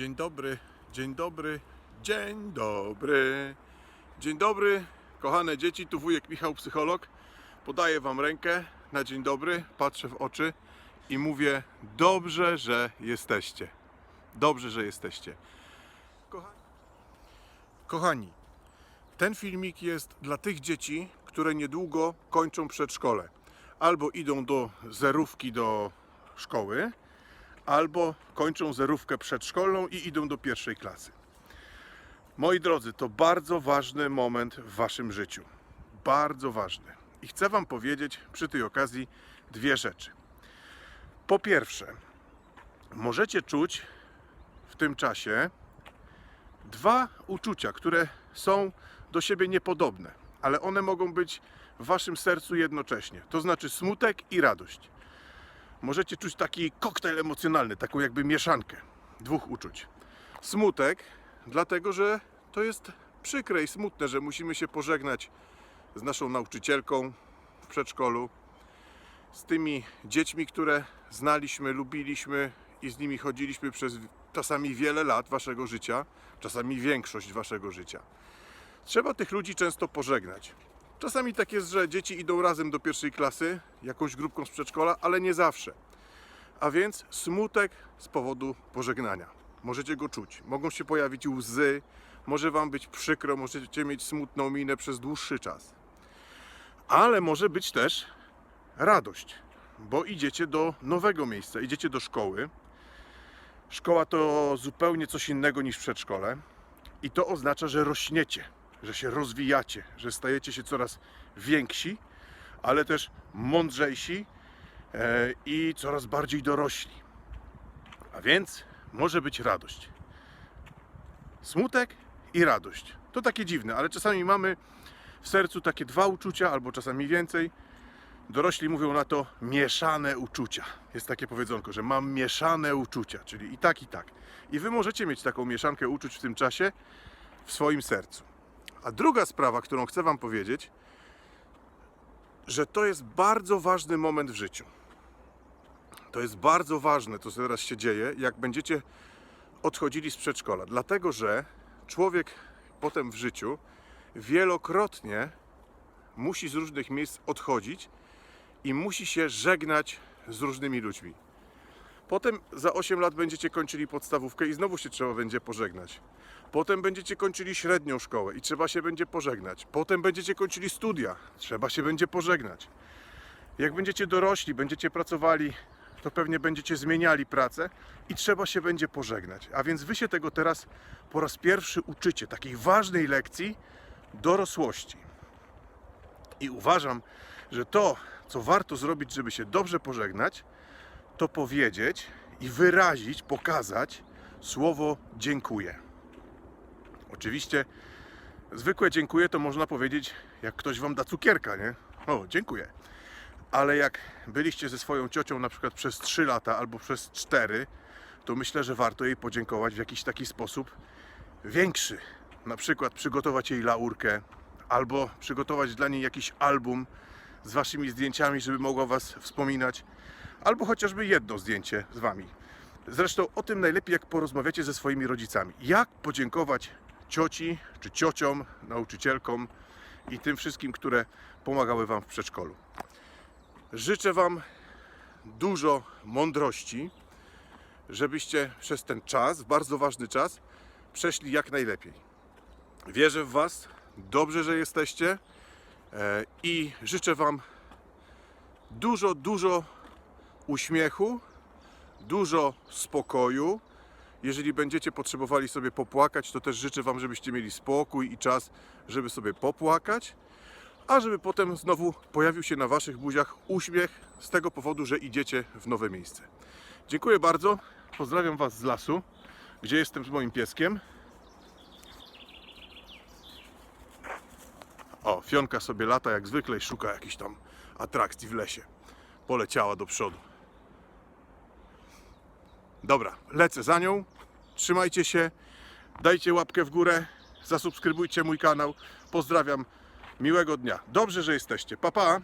Dzień dobry, dzień dobry, dzień dobry. Dzień dobry, kochane dzieci, tu wujek Michał, psycholog. Podaję Wam rękę na dzień dobry, patrzę w oczy i mówię: Dobrze, że jesteście. Dobrze, że jesteście. Kochani, kochani ten filmik jest dla tych dzieci, które niedługo kończą przedszkole. Albo idą do zerówki do szkoły, albo kończą zerówkę przedszkolną i idą do pierwszej klasy. Moi drodzy, to bardzo ważny moment w waszym życiu. Bardzo ważny. I chcę wam powiedzieć przy tej okazji dwie rzeczy. Po pierwsze, możecie czuć w tym czasie dwa uczucia, które są do siebie niepodobne, ale one mogą być w waszym sercu jednocześnie. To znaczy smutek i radość możecie czuć taki koktajl emocjonalny, taką jakby mieszankę dwóch uczuć. Smutek, dlatego że to jest przykre i smutne, że musimy się pożegnać z naszą nauczycielką w przedszkolu, z tymi dziećmi, które znaliśmy, lubiliśmy i z nimi chodziliśmy przez czasami wiele lat waszego życia, czasami większość waszego życia. Trzeba tych ludzi często pożegnać. Czasami tak jest, że dzieci idą razem do pierwszej klasy, jakąś grupką z przedszkola, ale nie zawsze. A więc smutek z powodu pożegnania. Możecie go czuć. Mogą się pojawić łzy, może Wam być przykro, możecie mieć smutną minę przez dłuższy czas. Ale może być też radość, bo idziecie do nowego miejsca, idziecie do szkoły. Szkoła to zupełnie coś innego niż przedszkole i to oznacza, że rośniecie, że się rozwijacie, że stajecie się coraz więksi, ale też mądrzejsi e, i coraz bardziej dorośli. A więc może być radość. Smutek i radość. To takie dziwne, ale czasami mamy w sercu takie dwa uczucia, albo czasami więcej. Dorośli mówią na to mieszane uczucia. Jest takie powiedzonko, że mam mieszane uczucia, czyli i tak, i tak. I wy możecie mieć taką mieszankę uczuć w tym czasie w swoim sercu. A druga sprawa, którą chcę Wam powiedzieć, że to jest bardzo ważny moment w życiu. To jest bardzo ważne, to co teraz się dzieje, jak będziecie odchodzili z przedszkola. Dlatego, że człowiek potem w życiu wielokrotnie musi z różnych miejsc odchodzić i musi się żegnać z różnymi ludźmi. Potem za 8 lat będziecie kończyli podstawówkę i znowu się trzeba będzie pożegnać. Potem będziecie kończyli średnią szkołę i trzeba się będzie pożegnać. Potem będziecie kończyli studia, trzeba się będzie pożegnać. Jak będziecie dorośli, będziecie pracowali, to pewnie będziecie zmieniali pracę i trzeba się będzie pożegnać. A więc wy się tego teraz po raz pierwszy uczycie, takiej ważnej lekcji dorosłości. I uważam, że to, co warto zrobić, żeby się dobrze pożegnać, to powiedzieć i wyrazić, pokazać słowo dziękuję. Oczywiście zwykłe dziękuję to można powiedzieć, jak ktoś wam da cukierka, nie? O, dziękuję. Ale jak byliście ze swoją ciocią na przykład przez 3 lata albo przez 4, to myślę, że warto jej podziękować w jakiś taki sposób większy. Na przykład przygotować jej laurkę albo przygotować dla niej jakiś album z waszymi zdjęciami, żeby mogła was wspominać, albo chociażby jedno zdjęcie z wami. Zresztą o tym najlepiej, jak porozmawiacie ze swoimi rodzicami. Jak podziękować cioci czy ciociom, nauczycielkom i tym wszystkim, które pomagały wam w przedszkolu. Życzę wam dużo mądrości, żebyście przez ten czas, bardzo ważny czas, przeszli jak najlepiej. Wierzę w was, dobrze, że jesteście e, i życzę wam dużo, dużo uśmiechu, dużo spokoju. Jeżeli będziecie potrzebowali sobie popłakać, to też życzę Wam, żebyście mieli spokój i czas, żeby sobie popłakać, a żeby potem znowu pojawił się na Waszych buziach uśmiech z tego powodu, że idziecie w nowe miejsce. Dziękuję bardzo. Pozdrawiam Was z lasu, gdzie jestem z moim pieskiem. O, Fionka sobie lata jak zwykle i szuka jakichś tam atrakcji w lesie. Poleciała do przodu. Dobra, lecę za nią. Trzymajcie się, dajcie łapkę w górę, zasubskrybujcie mój kanał. Pozdrawiam, miłego dnia. Dobrze, że jesteście. Pa, pa.